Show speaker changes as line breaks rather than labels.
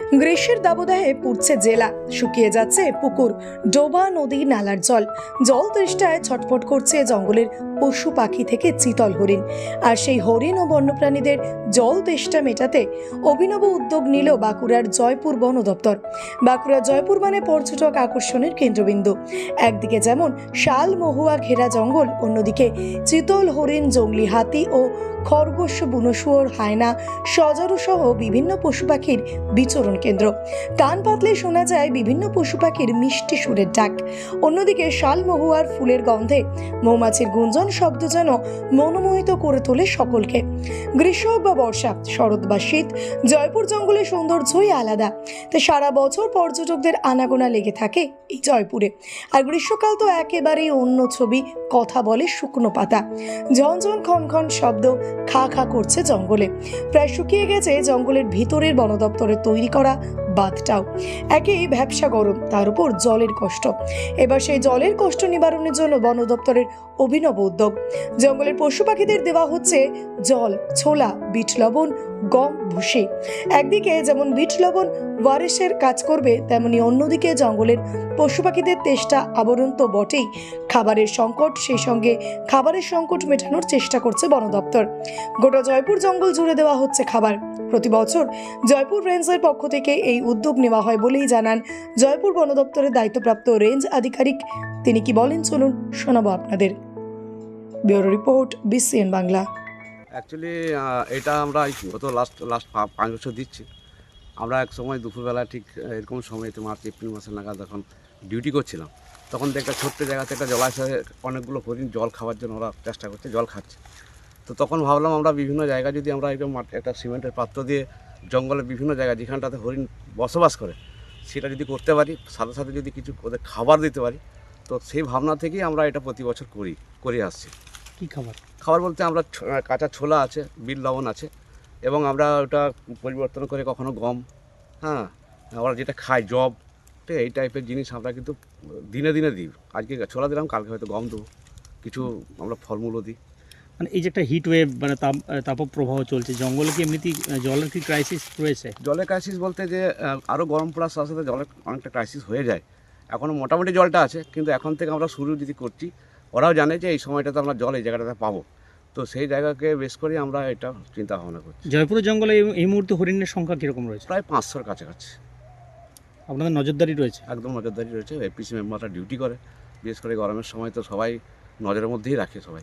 গ্রীষ্মের দাবদাহে পুড়ছে জেলা। শুকিয়ে যাচ্ছে পুকুর, ডোবা নদী নালার জল। জল তৃষ্টায় ছটফট করছে জঙ্গলের পশু পাখি থেকে চিতল হরিণ। আর সেই হরিণ ও বন্যপ্রাণীদের জল তেষ্টা মেটাতে অভিনব উদ্যোগ নিল বাঁকুড়ার জয়পুর বন দপ্তর। বাঁকুড়ার জয়পুর মানে পর্যটক আকর্ষণের কেন্দ্রবিন্দু। একদিকে যেমন শাল মহুয়া ঘেরা জঙ্গল, অন্যদিকে চিতল হরিণ, জঙ্গলি হাতি ও খরগোশ বুনশুয়োর হায়না, সজারু সহ বিভিন্ন পশু পাখির বিচরণ কেন্দ্র। কান পাতলে শোনা যায় বিভিন্ন পশু পাখির মিষ্টি সুরের ডাক। অন্যদিকে শাল মহুয়ার ফুলের গন্ধে মৌমাছির গুঞ্জন শব্দ যেন মনোমোহিত করে তোলে সকলকে। গ্রীষ্ম বা বর্ষা, শরৎ বা শীত, জয়পুর জঙ্গলের সৌন্দর্যই আলাদা। তাই সারা বছর পর্যটকদের আনাগোনা লেগে থাকে এই জয়পুরে। আর গ্রীষ্মকাল তো একেবারেই অন্য ছবি, কথা বলে শুকনো পাতা। ঝনঝন খন খন শব্দ খা খা করছে জঙ্গলে। প্রায় শুকিয়ে গেছে জঙ্গলের ভিতরের বন দপ্তরের তৈরি করা বাঁধটাও একেই ব্যবসা গরম, তার উপর জলের কষ্ট। এবার সেই জলের কষ্ট নিবারণের জন্য বন দপ্তরের অভিনব উদ্যোগ। জঙ্গলের পশু পাখিদের দেওয়া হচ্ছে জল, ছোলা, বিট লবণ, গম, ভুসি। একদিকে যেমন বিট লবণ ওয়ারেসের কাজ করবে, তেমনি অন্যদিকে জঙ্গলের পশু পাখিদের তেষ্টা আবরণ তো বটেই। খাবারের সংকট, সেই সঙ্গে খাবারের সংকট মেটানোর চেষ্টা করছে বন দপ্তর। গোটা জয়পুর জঙ্গল জুড়ে দেওয়া হচ্ছে খাবার। প্রতি বছর জয়পুর রেঞ্জের পক্ষ থেকে এই উদ্যোগ নেওয়া হয় বলেই জানান। জয়পুর বন দপ্তরের দায়িত্বপ্রাপ্ত রেঞ্জ আধিকারিক। তিনি কি বলেন? চলুন শোনাবো আপনাদের। Bureau report, BCN Bangla.
Actually এটা আমরা গত লাস্ট লাস্ট পাঁচ বছর দিচ্ছি। আমরা এক সময় দুপুরবেলা ঠিক এরকম সময়তে মার্চ এপ্রিল মাসের নাগাদ যখন ডিউটি করছিলাম, তখন একটা ছোট্ট জায়গাতে একটা জলাশয়ে অনেকগুলো হরিণ জল খাওয়ার জন্য ওরা চেষ্টা করছে, জল খাচ্ছে। তো তখন ভাবলাম আমরা বিভিন্ন জায়গায় যদি আমরা এরকম মাঠ- একটা সিমেন্টের পাত্র দিয়ে জঙ্গলের বিভিন্ন জায়গায় যেখানটাতে হরিণ বসবাস করে সেটা যদি করতে পারি সাথে সাথে যদি কিছু ওদের খাবার দিতে পারি তো সেই ভাবনা থেকেই আমরা এটা প্রতি বছর করি করে আসছি।
কি খাবার?
খাবার বলতে আমরা কাঁচা ছোলা আছে বিল লবণ আছে এবং আমরা ওটা পরিবর্তন করে কখনো গম হ্যাঁ ওরা যেটা খায় জব ঠিক এই টাইপের জিনিস আমরা কিন্তু দিনে দিনে দিই। আজকে ছোলা দিলাম কালকে হয়তো গম দেবো। কিছু আমরা ফলমূলও দিই।
মানে এই যে একটা হিট ওয়েভ মানে তাপ তাপপ্রবাহ চলছে জঙ্গলে কি এমনিতেই জলের কি ক্রাইসিস রয়েছে?
জলের ক্রাইসিস বলতে যে আরও গরম পড়ার সাথে সাথে জলের অনেকটা ক্রাইসিস হয়ে যায়। এখনও মোটামুটি জলটা আছে কিন্তু এখন থেকে আমরা শুরু যদি করছি ওরাও জানে যে এই সময়টাতে আমরা জল এই জায়গাটাতে পাবো। তো সেই জায়গাকে বেশ করে আমরা এটা চিন্তা ভাবনা করছি।
জয়পুরের জঙ্গলে এই- এই মুহূর্তে হরিণের সংখ্যা কীরকম রয়েছে?
প্রায় পাঁচশোর কাছাকাছি।
আপনাদের নজরদারি রয়েছে?
একদম নজরদারি রয়েছে এপিসি মেম্বাররা ডিউটি করে। বিশেষ করে গরমের সময় তো সবাই নজরের মধ্যেই রাখে সবাই।